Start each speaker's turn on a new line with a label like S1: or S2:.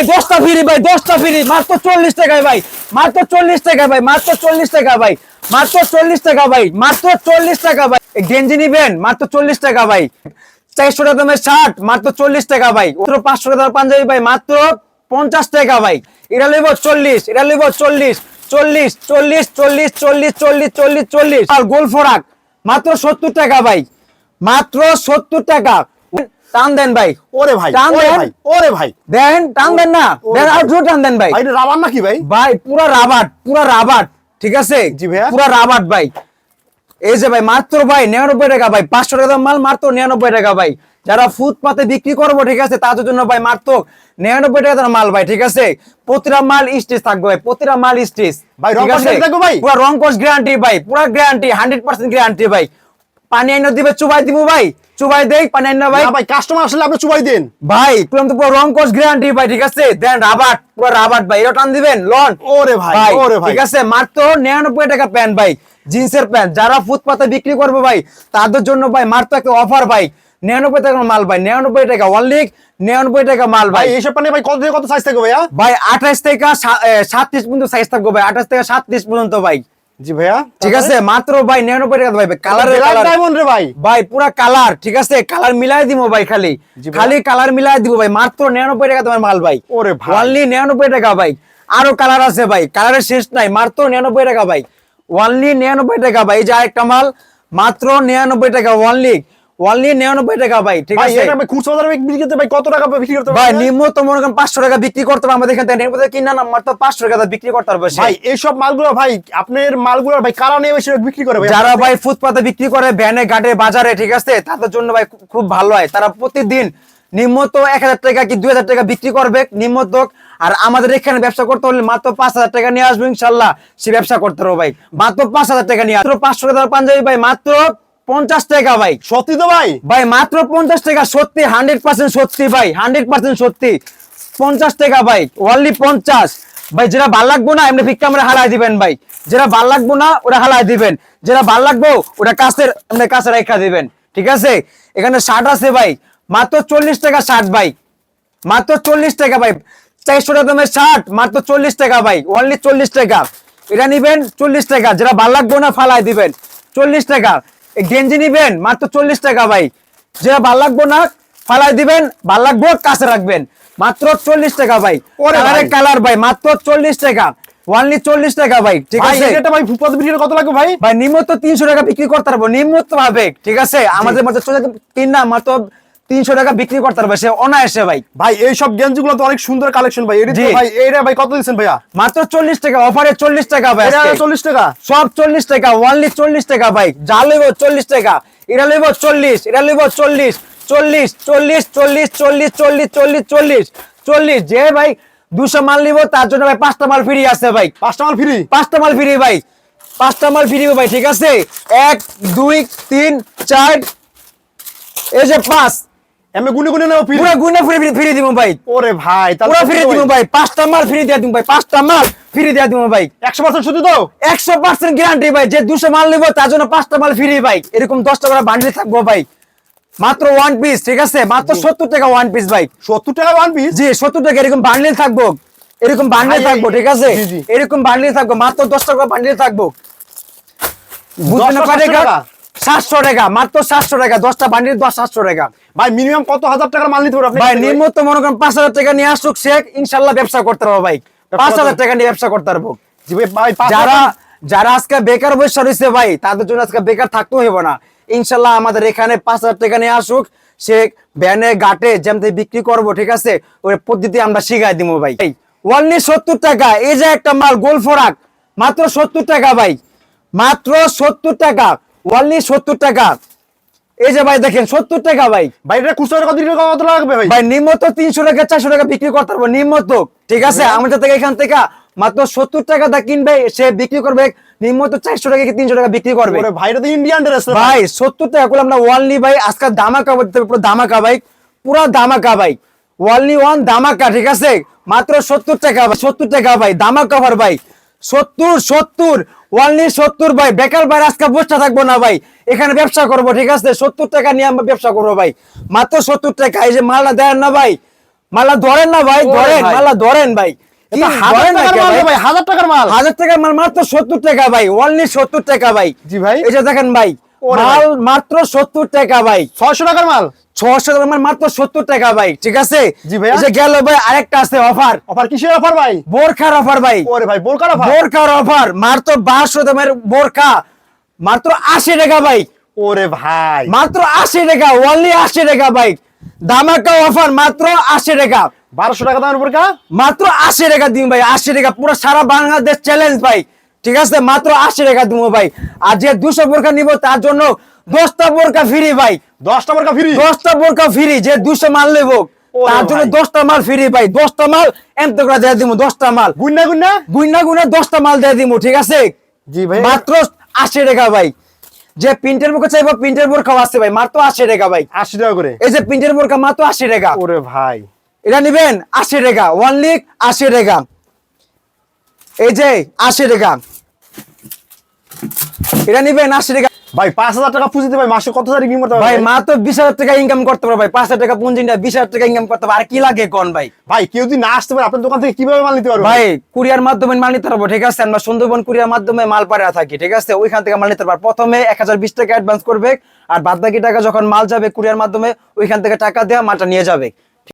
S1: ভাই, দশটা ফ্রি ভাই, দশটা ফ্রি মাত্র চল্লিশ টাকায় ভাই, মাত্র চল্লিশ টাকা ভাই, মাত্র চল্লিশ টাকা ভাই, মাত্র চল্লিশ টাকা ভাই, মাত্র চল্লিশ টাকা ভাই। গেঞ্জি নিবেন, মাত্র চল্লিশ টাকা ভাই। চারশো টাকা দামের শার্ট মাত্র চল্লিশ টাকা ভাই। মাত্র পাঁচশো টাকা পাঞ্জাবি ভাই, মাত্র পঞ্চাশ টাকা ভাই। এটা লিব চল্লিশ, এটা লিব চল্লিশ চল্লিশ চল্লিশ চল্লিশ চল্লিশ চল্লিশ চল্লিশ চল্লিশ। আর গোল ফোরাক, মাত্র সত্তর টাকা ভাই, মাত্র সত্তর টাকা। টান দেন ভাই।
S2: ওরে ভাই
S1: টান দেন।
S2: ওরে ভাই।
S1: দেন টান দেন না। দেন আর জোর টান দেন ভাই।
S2: ভাই এটা রাবার নাকি ভাই?
S1: ভাই পুরা রাবাট পুরা রাবাট ঠিক আছে?
S2: জি ভাইয়া।
S1: পুরা রাবাট ভাই। এই যে ভাই মাত্র ভাই নিরানব্বই টাকা ভাই পাঁচশো টাকা মাল মাত্র নিরানব্বই টাকা ভাই। যারা ফুটপাতে বিক্রি করব ঠিক আছে তাদের জন্য ভাই মাত্র নিরানব্বই টাকা দাম মাল ভাই ঠিক আছে? প্রতিটা মাল স্টেজ থাকবে ভাই প্রতিটা মাল স্টেজ
S2: ভাই, ভাই?
S1: পুরা রং কোর্স গ্যারান্টি ভাই পুরা গ্যারান্টি হান্ড্রেড পার্সেন্ট গ্যারান্টি ভাই। পানি আইনা দিবে চুবাই দিব ভাই। চুবাই দেই পানি আইনা ভাই।
S2: ভাই কাস্টমার আসলে আপনি চুবাই দেন।
S1: ভাই পুরো তো পুরো রং কোর্স গ্যারান্টি ভাই ঠিক আছে? দেন রাবাট পুরো রাবাট ভাই এটা টান দিবেন লন।
S2: ওরে ভাই ওরে ভাই।
S1: ঠিক আছে মাত্র নিরানব্বই টাকা প্যান্ট ভাই জিন্সের প্যান্ট। যারা ফুটপাতে বিক্রি করবে ভাই তাদের জন্য ভাই মাত্র একটা অফার ভাই। নিরানব্বই টাকার মাল ভাই নিরানব্বই টাকা অনলি নিরানব্বই টাকা মাল
S2: ভাই। এইসব পানি ভাই কত থেকে কত সাইজ থাকবে ভাইয়া?
S1: ভাই আঠাশ থেকে সাতত্রিশ পর্যন্ত সাইজ থাকবে ভাই আঠাশ থেকে সাতত্রিশ পর্যন্ত ভাই।
S2: জি ভাইয়া
S1: ঠিক আছে মাত্র ভাই নিরানব্বই টাকা ভাই কালার
S2: ডায়মন্ড রে ভাই।
S1: ভাই পুরা কালার ঠিক আছে কালার মিলাই দিব ভাই খালি। খালি কালার মিলাই দিব ভাই মাত্র নিরানব্বই টাকা তোমার মাল ভাই।
S2: ওরে ভাই।
S1: অনলি নিরানব্বই টাকা ভাই। আরও কালার আছে ভাই কালারের শেষ নাই মাত্র নিরানব্বই টাকা ভাই। অনলি নিরানব্বই টাকা ভাই যা একটা মাল মাত্র নিরানব্বই টাকা অনলি নিরানব্বই টাকা ভাই ঠিক আছে?
S2: খুচরা বাজারে বিক্রি করতে ভাই কত টাকা বিক্রি করতে
S1: ভাই নিম্নতম মনে করেন পাঁচশো টাকা বিক্রি করতে হবে আমাদের এখান থেকে কিনা না মাত্র পাঁচশো টাকা বিক্রি করতে পারবে
S2: ভাই এইসব মালগুলো ভাই আপনার মালগুলো ভাই কারা নিয়ে বেশি বিক্রি করে
S1: যারা ভাই ফুটপাতে বিক্রি করে ভ্যানে ঘাটে বাজারে ঠিক আছে তাদের জন্য ভাই খুব ভালো হয়। তারা প্রতিদিন নিম্নত এক হাজার টাকা কি দুই হাজার টাকা বিক্রি করবে নিম্নত আর আমাদের এখানে ব্যবসা করতে হলে মাত্র পাঁচ হাজার টাকা নিয়ে আসব ইনশাল্লাহ সে ব্যবসা করতে হবে ভাই। মাত্র পাঁচ হাজার টাকা নিয়ে মাত্র পাঁচশো টাকা পাঞ্জাবি ভাই মাত্র পঞ্চাশ টাকা ভাই।
S2: সত্যি তো ভাই?
S1: ভাই মাত্র পঞ্চাশ টাকা সত্যি হান্ড্রেড পার্সেন্ট সত্যি ভাই হান্ড্রেড পার্সেন্ট সত্যি। পঞ্চাশ টাকা ভাই অনলি পঞ্চাশ। ভাই যেটা ভালো লাগবো না এমনি ফিক্কা আমরা হালাই দিবেন ভাই। যেটা ভালো লাগবো না ওটা হালাই দিবেন। যেটা ভালো লাগবো ওটা কাছের এমনি কাছে রেখা দিবেন। ঠিক আছে? এখানে শার্ট আছে ভাই। মাত্র চল্লিশ টাকা শার্ট ভাই। মাত্র চল্লিশ টাকা ভাই। চারশো টাকা দামের শার্ট মাত্র চল্লিশ টাকা ভাই। অনলি চল্লিশ টাকা। এটা নিবেন চল্লিশ টাকা। যেটা ভালো লাগবো না ফালাই দিবেন। চল্লিশ টাকা। গেঞ্জি নিবেন মাত্র চল্লিশ টাকা ভাই। যেটা ভালো লাগবো না ফালাই দিবেন ভালো লাগবো কাছে রাখবেন। মাত্র চল্লিশ টাকা ভাই। কালার ভাই। মাত্র চল্লিশ টাকা। ওয়ানলি চল্লিশ টাকা ভাই ঠিক আছে?
S2: এটা ভাই ফুটপাত বিক্রি কত লাগবে ভাই?
S1: ভাই নিম্নত তিনশো টাকা বিক্রি করতে পারব নিম্নত ভাবে ঠিক আছে? আমাদের মধ্যে তিন না মাত্র তিনশো টাকা বিক্রি করতে পারবে সে অনায়াসে ভাই।
S2: ভাই এইসব গেঞ্জি গুলো তো অনেক সুন্দর কালেকশন ভাই। এটা। ভাই এইটা ভাই কত দিচ্ছেন ভাইয়া?
S1: মাত্র চল্লিশ টাকা অফারে চল্লিশ টাকা ভাই
S2: চল্লিশ টাকা?
S1: সব চল্লিশ টাকা অনলি চল্লিশ টাকা ভাই। যা লইব চল্লিশ টাকা এটা লইব চল্লিশ এটা লইব চল্লিশ চল্লিশ চল্লিশ চল্লিশ চল্লিশ চল্লিশ চল্লিশ চল্লিশ চল্লিশ। যে ভাই দুশো মাল নিব তার জন্য ভাই পাঁচটা মাল ফ্রি আছে ভাই।
S2: পাঁচটা মাল ফ্রি
S1: পাঁচটা মাল ফ্রি ভাই। পাঁচটা মাল ফ্রি ভাই ঠিক আছে? এক দুই তিন চার এই যে পাঁচ।
S2: এমনি গুনে গুনে নেও
S1: পুরো গুনে ফ্রি ফ্রি দিব ভাই।
S2: ওরে ভাই
S1: পুরো ফ্রি দিব ভাই। পাঁচটা মাল ফ্রি দিয়ে দিব ভাই পাঁচটা মাল ফ্রি দিয়ে দিব ভাই।
S2: একশো পার্সেন্ট শুধু তো
S1: একশো পার্সেন্ট গ্যারান্টি ভাই যে দুশো মাল নিবো তার জন্য পাঁচটা মাল ফ্রি ভাই। এরকম দশটা করে বান্ডিল থাকব ভাই। মাত্র ওয়ান পিস ঠিক আছে? মাত্র সত্তর টাকা ওয়ান পিস ভাই।
S2: সত্তর টাকা ওয়ান পিস
S1: জি সত্তর টাকা এরকম বান্ডিল থাকব। এরকম বান্ডিল থাকব ঠিক আছে। এরকম বান্ডিল থাকব মাত্র দশ টাকা বান্ডিল থাকব। বুঝবেন না টাকা? সাতশো টাকা মাত্র সাতশো টাকা দশটা বান্ডিল দশ সাতশো টাকা।
S2: ভাই মিনিমাম কত হাজার টাকার মাল নিতে পারবে আপনি?
S1: ভাই নিম্নত মনে করেন পাঁচ হাজার টাকা নিয়ে আসুক শেখ ইনশাল্লাহ ব্যবসা করতে পারব ভাই। পাঁচ হাজার টাকা নিয়ে ব্যবসা করতে পারব। যারা যারা আজকে বেকার বসে রয়েছে ভাই তাদের জন্য আজকে বেকার থাকতে হইব না। ইনশাল্লাহ আমাদের এখানে পাঁচ হাজার টাকা নিয়ে আসুক সে ভ্যানে ঘাটে যেমন বিক্রি করব ঠিক আছে? ওই পদ্ধতি আমরা শিখাই দিব ভাই। ওয়ানলি সত্তর টাকা এই যে একটা মাল গোল ফোরাক মাত্র সত্তর টাকা ভাই। মাত্র সত্তর টাকা। ওয়ানলি সত্তর টাকা। এই যে ভাই দেখেন সত্তর টাকা ভাই।
S2: ভাই এটা খুচরা কত কত লাগবে ভাই?
S1: ভাই নিম্নত তিনশো টাকা চারশো টাকা বিক্রি করতে পারব নিম্নত ঠিক আছে? আমাদের থেকে এখান থেকে মাত্র সত্তর টাকা দা কিনবে সে বিক্রি করবে নিম্নত চারশো টাকা কি তিনশো টাকা বিক্রি করবে?
S2: ভাই এটা তো ইন্ডিয়ান ড্রেস
S1: ভাই সত্তর টাকা করলে আমরা ওয়ানলি ভাই আজকে দামাকা বলতে পুরো দামাকা ভাই। পুরো দামাকা ভাই। ওয়ানলি ওয়ান দামাকা ঠিক আছে? মাত্র সত্তর টাকা সত্তর টাকা ভাই দামা কভার ভাই। সত্তর সত্তর ওয়ানলি সত্তর ভাই। বেকার ভাই আজকে বসে থাকব না ভাই। এখানে ব্যবসা করব ঠিক আছে? সত্তর টাকা নিয়ে আমরা ব্যবসা করব ভাই। মাত্র সত্তর টাকা। এই যে মালটা দেন না ভাই। মালা ধরেন না ভাই ধরেন মালা ধরেন ভাই।
S2: হাজার টাকার মাল
S1: ভাই?
S2: রে ভাই হাজার টাকার মাল।
S1: হাজার টাকার মাল মাত্র সত্তর টাকা ভাই। অনলি সত্তর টাকা ভাই।
S2: জি ভাই।
S1: এই যে দেখেন ভাই
S2: ওরে
S1: মাল মাত্র সত্তর টাকা ভাই।
S2: ছয়শো টাকার মাল?
S1: ছশো টাকা মাত্র সত্তর টাকা ভাই ঠিক আছে?
S2: জি ভাইয়া।
S1: গেল ভাই আরেকটা আছে অফার
S2: অফার কিসের অফার ভাই?
S1: বোরখার অফার ভাই।
S2: ওরে ভাই বোরকার অফার
S1: বোরখার অফার মাত্র বারোশো দামের বোরখা মাত্র আশি টাকা ভাই।
S2: ওরে ভাই।
S1: মাত্র আশি টাকা অনলি আশি টাকা ভাই। দামাকা অফার মাত্র আশি টাকা।
S2: বারোশো টাকা দামের বোরকা
S1: মাত্র আশি টাকা দিন ভাই আশি টাকা পুরো সারা বাংলাদেশ চ্যালেঞ্জ ভাই। ঠিক আছে মাত্র আশি টাকা দিব ভাই। আর যে দুশো বোরকা নিব তার জন্য দশটা বোরকা ফ্রি ভাই।
S2: দশটা বোরকা ফ্রি
S1: দশটা বোরকা ফ্রি যে দুশো মাল নেব তার জন্য দশটা মাল ফ্রি ভাই। দশটা মাল এমতে করে দিয়ে দিব দশটা মাল।
S2: গুন্না গুন্না?
S1: গুইনা গুইনা দশটা মাল দিয়ে দিব ঠিক আছে?
S2: জি ভাই।
S1: মাত্র আশি টাকা ভাই। যে প্রিন্টের বোরকা চাইব প্রিন্টের বোরখাও আছে ভাই মাত্র আশি টাকা ভাই।
S2: আশি টাকা করে?
S1: এই যে প্রিন্টের বোরকা মাত্র আশি টাকা।
S2: ওরে ভাই।
S1: এটা নিবেন আশি টাকা ওয়ান লিক আশি টাকা। এই যে আশি টাকা। এটা নিবেন আশি টাকা।
S2: ভাই পাঁচ হাজার টাকা পুঁজিতে ভাই মাসে কত তারিখ ইনকাম করতে
S1: ভাই
S2: ভাই?
S1: মাত্র বিশ হাজার টাকা ইনকাম করতে ভাই পাঁচ হাজার টাকা পুঁজিটা বিশ হাজার টাকা ইনকাম করতে আর কি লাগে কোন ভাই?
S2: ভাই কেউ যদি না আসতে পারে আপনার দোকান থেকে কীভাবে মাল নিতে পারবে?
S1: ভাই কুরিয়ার মাধ্যমে মাল নিতে পারব ঠিক আছে? আমরা সুন্দরবন কুরিয়ার মাধ্যমে মাল পাড়া থাকি ঠিক আছে? ওইখান থেকে মাল নিতে পারব। প্রথমে এক হাজার বিশ টাকা অ্যাডভান্স করবে আর বাদ বাকি টাকা যখন মাল যাবে কুরিয়ার মাধ্যমে ওইখান থেকে টাকা দেওয়া মালটা নিয়ে যাবে।